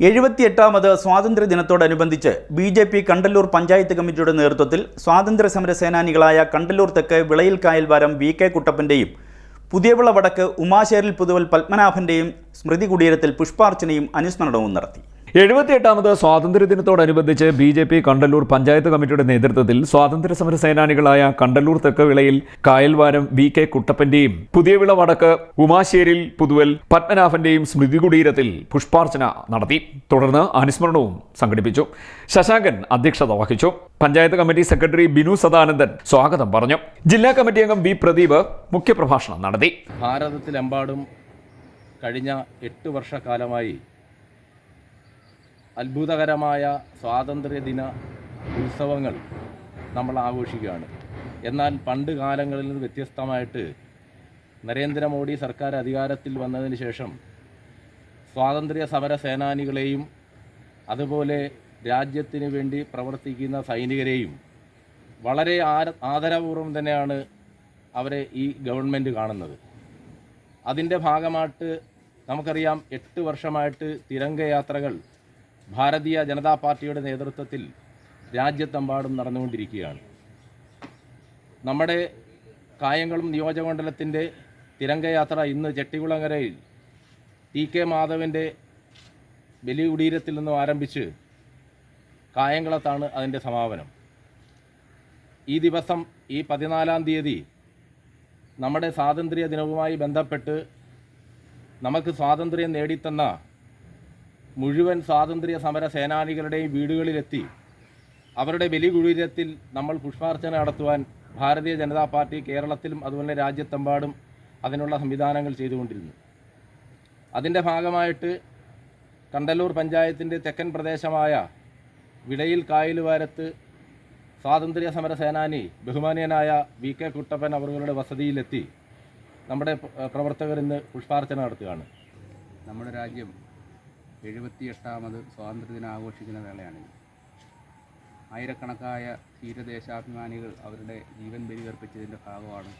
എഴുപത്തിയെട്ടാമത് സ്വാതന്ത്ര്യ ദിനത്തോടനുബന്ധിച്ച് B J P Kandallur panchayat കമ്മിറ്റിയുടെ നേതൃത്വത്തിൽ സ്വാതന്ത്ര്യ സമര സേനാനികളായ കണ്ടല്ലൂർ തെക്ക് വിളയിൽ കായൽവാരം വി കെ കുട്ടപ്പന്റെയും പുതിയവിള വടക്ക് ഉമാശേരിൽ പുതുവൽ പത്മനാഭന്റെയും സ്മൃതി കുടീരത്തിൽ പുഷ്പാർച്ചനയും അനുസ്മരണവും നടത്തി. എഴുപത്തിയെട്ടാമത് സ്വാതന്ത്ര്യദിനത്തോടനുബന്ധിച്ച് B J P Kandalloor panchayat കമ്മിറ്റിയുടെ നേതൃത്വത്തിൽ സ്വാതന്ത്ര്യ സമര സേനാനികളായ കണ്ടല്ലൂർ തെക്കവിളയിൽ കായൽവാരം വി കെ കുട്ടപ്പന്റെയും പുതിയവിള വടക്ക് ഉമാശ്ശേരിൽ പുതുവൽ പത്മനാഭന്റെയും സ്മൃതി കുടീരത്തിൽ പുഷ്പാർച്ചന നടത്തി. തുടർന്ന് അനുസ്മരണവും സംഘടിപ്പിച്ചു. ശശാങ്കൻ അധ്യക്ഷത വഹിച്ചു. പഞ്ചായത്ത് കമ്മിറ്റി സെക്രട്ടറി ബിനു സദാനന്ദൻ സ്വാഗതം പറഞ്ഞു. ജില്ലാ കമ്മിറ്റി അംഗം വി പ്രദീപ് മുഖ്യപ്രഭാഷണം നടത്തി. ഭാരതത്തിലെമ്പാടും കഴിഞ്ഞ എട്ട് വർഷക്കാലമായി അത്ഭുതകരമായ സ്വാതന്ത്ര്യദിന ഉത്സവങ്ങൾ നമ്മൾ ആഘോഷിക്കുകയാണ്. എന്നാൽ പണ്ട് കാലങ്ങളിൽ നിന്ന് വ്യത്യസ്തമായിട്ട് നരേന്ദ്രമോദി സർക്കാർ അധികാരത്തിൽ വന്നതിന് ശേഷം സ്വാതന്ത്ര്യ സമര സേനാനികളെയും അതുപോലെ രാജ്യത്തിന് വേണ്ടി പ്രവർത്തിക്കുന്ന സൈനികരെയും വളരെ ആദരപൂർവം തന്നെയാണ് അവരെ ഈ ഗവൺമെന്റ് കാണുന്നത്. അതിന്റെ ഭാഗമായിട്ട് നമുക്കറിയാം എട്ട് വർഷമായിട്ട് തിരംഗയാത്രകൾ ഭാരതീയ ജനതാ പാർട്ടിയുടെ നേതൃത്വത്തിൽ രാജ്യത്തെമ്പാടും നടന്നുകൊണ്ടിരിക്കുകയാണ്. നമ്മുടെ കായംകുളം നിയോജകമണ്ഡലത്തിന്റെ തിരംഗയാത്ര ഇന്ന് ചെട്ടികുളങ്ങരയിൽ ടി കെ മാധവന്റെ ബലികുടീരത്തിൽ നിന്നും ആരംഭിച്ച് കായംകുളത്താണ് അതിന്റെ സമാപനം. ഈ ദിവസം ഈ പതിനാലാം തീയതി നമ്മുടെ സ്വാതന്ത്ര്യ ദിനവുമായി ബന്ധപ്പെട്ട് നമുക്ക് സ്വാതന്ത്ര്യം നേടിത്തന്ന മുഴുവൻ സ്വാതന്ത്ര്യ സമര സേനാനികളുടെയും വീടുകളിലെത്തി അവരുടെ ബലികുഴിരത്തിൽ നമ്മൾ പുഷ്പാർച്ചന നടത്തുവാൻ ഭാരതീയ ജനതാ പാർട്ടി കേരളത്തിലും അതുപോലെ രാജ്യത്തെമ്പാടും അതിനുള്ള സംവിധാനങ്ങൾ ചെയ്തുകൊണ്ടിരുന്നു. അതിന്റെ ഭാഗമായിട്ട് കണ്ടല്ലൂർ പഞ്ചായത്തിന്റെ തെക്കൻ പ്രദേശമായ വിടയിൽ കായലുവാരത്ത് സ്വാതന്ത്ര്യ സമര സേനാനി ബഹുമാനീയനായ വി കെ കുട്ടപ്പൻ അവരുടെ വസതിയിലെത്തി. നമ്മുടെ പ്ര- പ്രവർത്തകർ ഇന്ന് പുഷ്പാർച്ചന നടത്തുകയാണ്. നമ്മുടെ രാജ്യം എഴുപത്തിയെട്ടാമത് സ്വാതന്ത്ര്യദിനം ആഘോഷിക്കുന്ന വേളയാണിത്. ആയിരക്കണക്കായ ധീരദേശാഭിമാനികൾ അവരുടെ ജീവൻ ബലിയർപ്പിച്ചതിന്റെ ഭാഗമാണ്.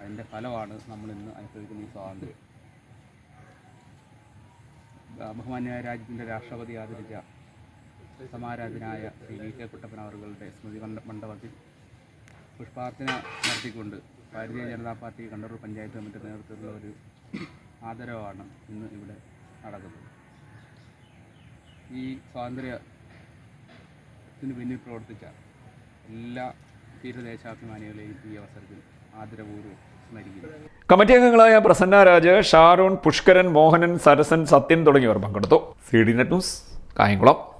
അതിന്റെ ഫലമാണ് നമ്മൾ ഇന്ന് അനുഭവിക്കുന്ന ഈ സ്വാതന്ത്ര്യം. ബഹുമാന്യായ രാജ്യത്തിന്റെ രാഷ്ട്രപതി ആദരിച്ച സമാരാധനായ ശ്രീ വി കെ കുട്ടപ്പൻ അവറുകളുടെ സ്മൃതി മണ്ഡ- മണ്ഡപത്തിൽ പുഷ്പാർച്ചന നടത്തിക്കൊണ്ട് ഭാരതീയ ജനതാ പാർട്ടി കണ്ടൂർ പഞ്ചായത്ത് കമ്മിറ്റി നേതൃത്വത്തിലുള്ള ഒരു ആദരവാണ് ഇന്ന് ഇവിടെ നടക്കുന്നത്. ഈ സ്വാതന്ത്ര്യത്തിന് പിന്നിൽ പ്രവർത്തിച്ച എല്ലാ തീരദേശാഭിമാനികളെയും ഈ അവസരത്തിൽ ആദരപൂർവം കമ്മിറ്റി അംഗങ്ങളായ പ്രസന്ന രാജ് ഷാരോൺ പുഷ്കരൻ മോഹനൻ സരസൻ സത്യൻ തുടങ്ങിയവർ പങ്കെടുത്തു. C D net news Kayamkulam.